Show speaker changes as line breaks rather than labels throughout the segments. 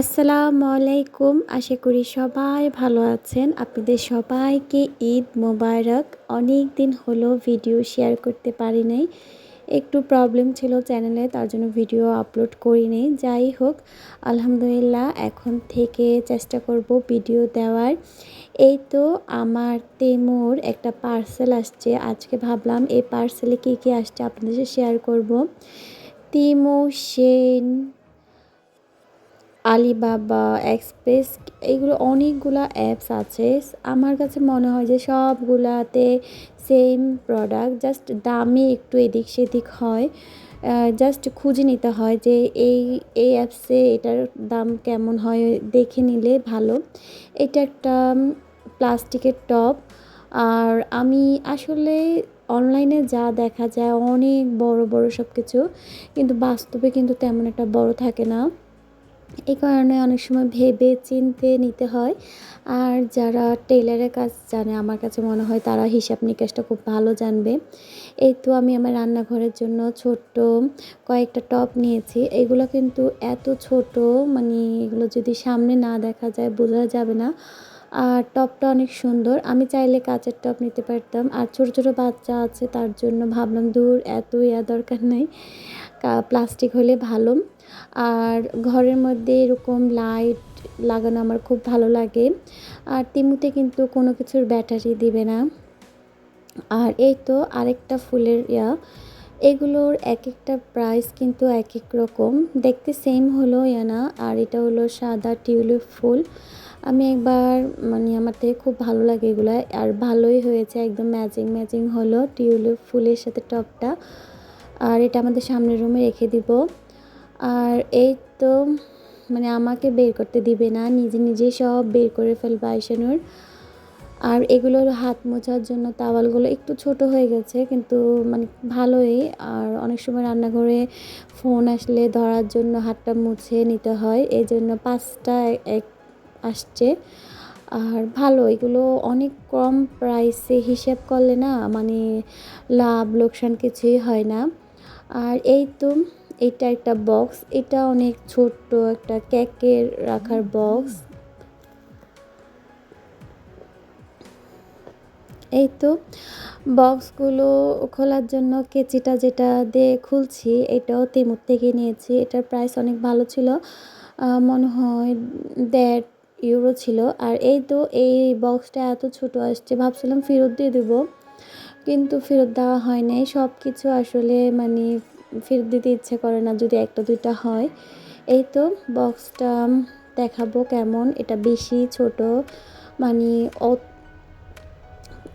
আসসালামু আলাইকুম। আশা করি সবাই ভালো আছেন। আপনাদের সবাইকে ঈদ মোবারক। অনেক দিন হলো ভিডিও শেয়ার করতে পারি নাই। একটু প্রবলেম ছিল চ্যানেলে তার জন্য ভিডিও আপলোড করিনি যাই হোক, আলহামদুলিল্লাহ, এখন থেকে চেষ্টা করব ভিডিও দেওয়ার। এই তো আমার তেমুর একটা পার্সেল আসছে। আজকে ভাবলাম এই পার্সেলে কী কী আসছে আপনাদের শেয়ার করব। তিমু সেন আলিবাবা, এক্সপ্রেস এইগুলো অনেকগুলো অ্যাপস আছে। আমার কাছে মনে হয় যে সবগুলাতে সেম প্রোডাক্ট জাস্ট দামে একটু এদিক সেদিক হয়। জাস্ট খুঁজে নিতে হয় যে এই এই অ্যাপসে এটার দাম কেমন হয়, দেখে নিলে ভালো। এটা একটা প্লাস্টিকের টপ আর আমি আসলে অনলাইনে যা দেখা যায় অনেক বড় বড় সব কিছু কিন্তু বাস্তবে কিন্তু তেমন একটা বড় থাকে না। এই কারণে অনেক সময় ভেবে চিনতে নিতে হয়। আর যারা টেলারের কাজ জানে, আমার কাছে মনে হয় তারা হিসাব নিকাশটা খুব ভালো জানবে। এই তো আমি আমার রান্নাঘরের জন্য ছোট্ট কয়েকটা টপ নিয়েছি। এগুলো কিন্তু এত ছোট মানে এগুলো যদি সামনে না দেখা যায় বোঝা যাবে না। আর টপটা অনেক সুন্দর। আমি চাইলে কাচের টপ নিতে পারতাম। আর ছোট ছোট বাচ্চা আছে, তার জন্য ভাবলাম দূর এত ইয়া দরকার নেই। প্লাস্টিক হলে ভালো। আর ঘরের মধ্যে এরকম লাইট লাগানো আমার খুব ভালো লাগে। আর তিমুতে কিন্তু কোনো কিছুর ব্যাটারি দিবে না। আর এই তো আরেকটা ফুলের ইয়া, এগুলোর এক একটা প্রাইস কিন্তু এক এক রকম। দেখতে সেম হলো ইয়া না, আর এটা হলো সাদা টিউলিপ ফুল। আমি একবার মানে আমার থেকে খুব ভালো লাগে এগুলো, আর ভালোই হয়েছে, একদম ম্যাচিং ম্যাচিং হলো টিউলিপ ফুলের সাথে টপটা। আর এটা আমাদের সামনের রুমে রেখে দিব। আর এই তো মানে আমাকে বের করতে দিবে না, নিজে নিজেই সব বের করে ফেলবে আইসানুর আর এগুলোর হাত মোছার জন্য তাওয়ালগুলো একটু ছোট হয়ে গেছে, কিন্তু মানে ভালোই। আর অনেক সময় রান্নাঘরে ফোন আসলে ধরার জন্য হাতটা মুছে নিতে হয় এই জন্য পাঁচটা এক আসছে। আর ভালো, এগুলো অনেক কম প্রাইসে হিসেব করলে না মানে লাভ, লোকসান কিছুই হয় না। আর এই তো এটা একটা বক্স এটা অনেক ছোট্ট একটা কেকের রাখার বক্স এই তো বক্সগুলো খোলার জন্য কেচিটা যেটা দিয়ে খুলছি, এটাও তেমুর থেকে নিয়েছি। এটার প্রাইস অনেক ভালো ছিল মনে হয় দেড় ইউরো ছিল। আর এই তো, এই বক্সটা এত ছোট আসছে, ভাবছিলাম ফেরত দিয়ে দেবো, কিন্তু ফেরত দেওয়া হয় নাই। সব কিছু আসলে মানে ফেরত দিতে ইচ্ছে করে না যদি একটা, দুইটা হয়। এই তো বক্সটা দেখাবো কেমন। এটা বেশি ছোট মানে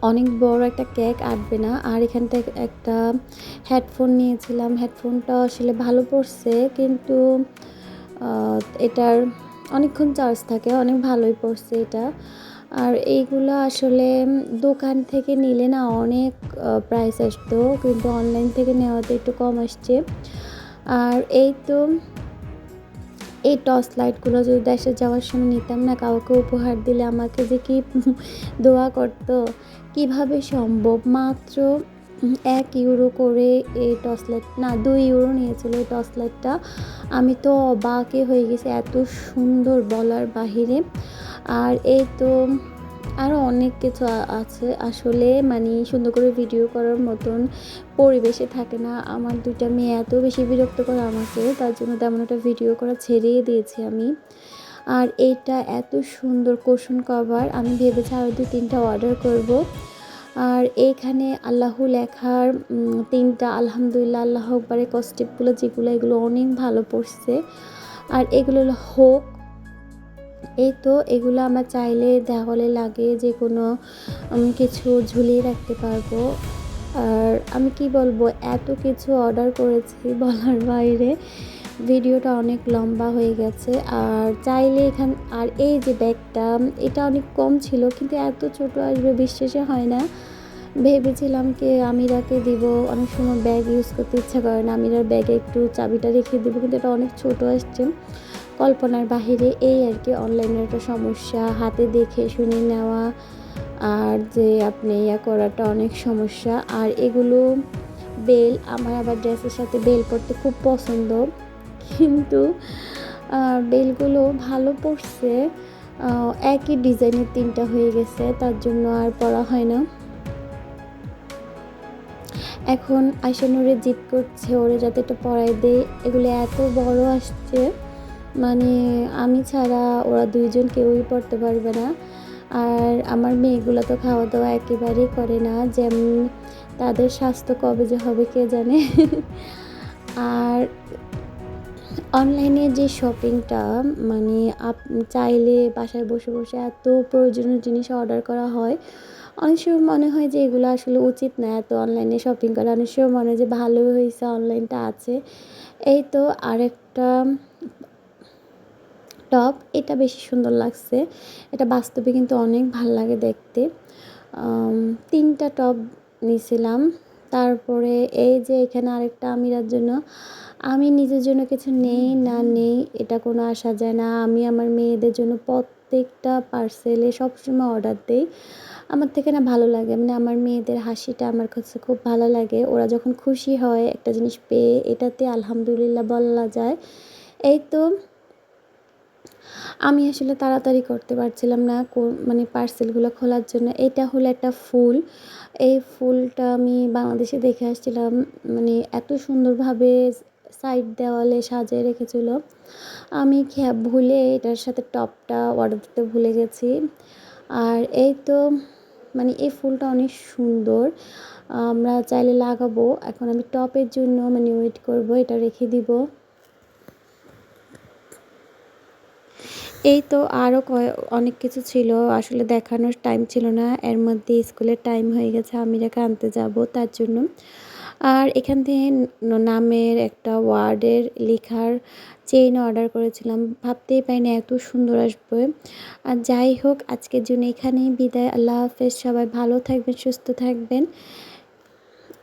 অনেক বড় একটা কেক আটবে না। আর এখান থেকে একটা হেডফোন নিয়েছিলাম। হেডফোনটা আসলে ভালো পড়ছে, কিন্তু এটার অনেকক্ষণ চার্জ থাকে। অনেক ভালোই পড়ছে এটা। আর এইগুলো আসলে দোকান থেকে নিলে না অনেক প্রাইস আসতো, কিন্তু অনলাইন থেকে নেওয়াতে একটু কম আসছে। আর এই তো, এই টর্চ লাইটগুলো যদি দেশে যাওয়ার সময় নিতাম না, কাউকে উপহার দিলে আমাকে যে কি দোয়া করতো, কীভাবে সম্ভব? মাত্র এক ইউরো করে এই টর্চ লাইট না, দুই ইউরো নিয়েছিল এই টর্চ লাইটটা আমি তো অবাকে হয়ে গেছি এত সুন্দর বলার বাহিরে। আর এই তো আরও অনেক কিছু আছে। আসলে মানে সুন্দর করে ভিডিও করার মতন পরিবেশে থাকে না। আমার দুইটা মেয়ে এত বেশি বিরক্ত করে আমাকে, তার জন্য তেমন একটা ভিডিও করা ছেড়েই দিয়েছি আমি। আর এইটা এত সুন্দর কোশন কভার, আমি ভেবেছি আরও দু তিনটা অর্ডার করব। আর এইখানে আল্লাহু লেখার তিনটা আলহামদুলিল্লাহ, আল্লাহ একবারে কস্টেপগুলো যেগুলো, এগুলো অনেক ভালো পড়ছে। আর এগুলো হোক। এই তো এগুলো আমরা চাইলে দেওয়ালে লাগে যে কোনো কিছু ঝুলিয়ে রাখতে পারব। আর আমি কি বলব, এত কিছু অর্ডার করেছি বলার বাইরে। ভিডিওটা অনেক লম্বা হয়ে গেছে। আর চাইলে এখান, আর এই যে ব্যাগটা, এটা অনেক কম ছিল, কিন্তু এত ছোট আসবে বিশ্বাসে হয় না। ভেবেছিলাম কি আমিরাকে দিব। অনেক সময় ব্যাগ ইউজ করতে ইচ্ছা করে না। আমিরার ব্যাগে একটু চাবিটা রেখে দেবো, কিন্তু এটা অনেক ছোট আসছে। কল্পনার বাহিরে এই আর কি অনলাইনের একটা সমস্যা। হাতে দেখে শুনে নেওয়া, আর যে আপনি ইয়া করাটা অনেক সমস্যা। আর এগুলো বেল, আমার আবার ড্রেসের সাথে বেল পরতে খুব পছন্দ। কিন্তু বেলগুলো ভালো পড়ছে। একই ডিজাইনের তিনটা হয়ে গেছে, তার জন্য আর পরা হয় না। এখন আইসানুরে জিদ করছে, ওরে যাতে একটু পড়াই দেয়। এগুলো এত বড় আসছে মানে আমি ছাড়া ওরা দুইজন কেউই পড়তে পারবে না। আর আমার মেয়েগুলো তো খাওয়া দাওয়া একেবারেই করে না, যেমন তাদের স্বাস্থ্য কবে যে হবে কে জানে। আর অনলাইনে যে শপিংটা মানে আপ, চাইলে বাসায় বসে বসে এত প্রয়োজনীয় জিনিস অর্ডার করা হয়, অনেক সময় মনে হয় যে এগুলো আসলে উচিত না, এত অনলাইনে শপিং করা। অনেক সময় মনে হয় যে ভালো হয়েছে অনলাইনটা আছে। এই তো আরেকটা টপ এটা বেশি সুন্দর লাগছে। এটা বাস্তবে কিন্তু অনেক ভালো লাগে দেখতে। তিনটা টপ নিয়েছিলাম তারপরে এই যে এখানে আরেকটা আমিরার জন্য, আমি নিজের জন্য কিছু নেই, না নেই, এটা কোনো আসা যায় না। আমি আমার মেয়েদের জন্য প্রত্যেকটা পার্সেলে সবসময় অর্ডার দিই। আমার থেকে না ভালো লাগে মানে আমার মেয়েদের হাসিটা আমার কাছে খুব ভালো লাগে। ওরা যখন খুশি হয় একটা জিনিস পেয়ে, এটাতে আলহামদুলিল্লাহ বলা যায়। এই তো আমি আসলে তাড়াতাড়ি করতে পারছিলাম না মানে পার্সেলগুলো খোলার জন্য। এটা হলো একটা ফুল। এই ফুলটা আমি বাংলাদেশে দেখে আসছিলাম মানে এত সুন্দরভাবে সাইড দেওয়ালে সাজিয়ে রেখেছিল। আমি খেয়া, ভুলে এটার সাথে টপটা অর্ডার দিতে ভুলে গেছি। আর এই তো মানে এই ফুলটা অনেক সুন্দর। আমরা চাইলে লাগাবো। এখন আমি টপের জন্য মানে ওয়েট করব, এটা রেখে দিব। এই তো আরও অনেক কিছু ছিল। আসলে দেখানোর টাইম ছিল না। এর মধ্যে স্কুলের টাইম হয়ে গেছে আমি রেখে আনতে যাব তার জন্য। আর এখান থেকে নামের একটা ওয়ার্ডের লেখার চেইন অর্ডার করেছিলাম। ভাবতেই পাইনি এত সুন্দর আসবে। আর যাই হোক, আজকের জন্য এখানেই বিদায়। আল্লাহ হাফেজ। সবাই ভালো থাকবেন, সুস্থ থাকবেন।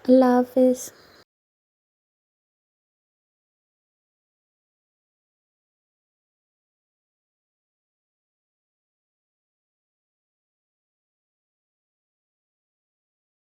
আল্লাহ হাফেজ।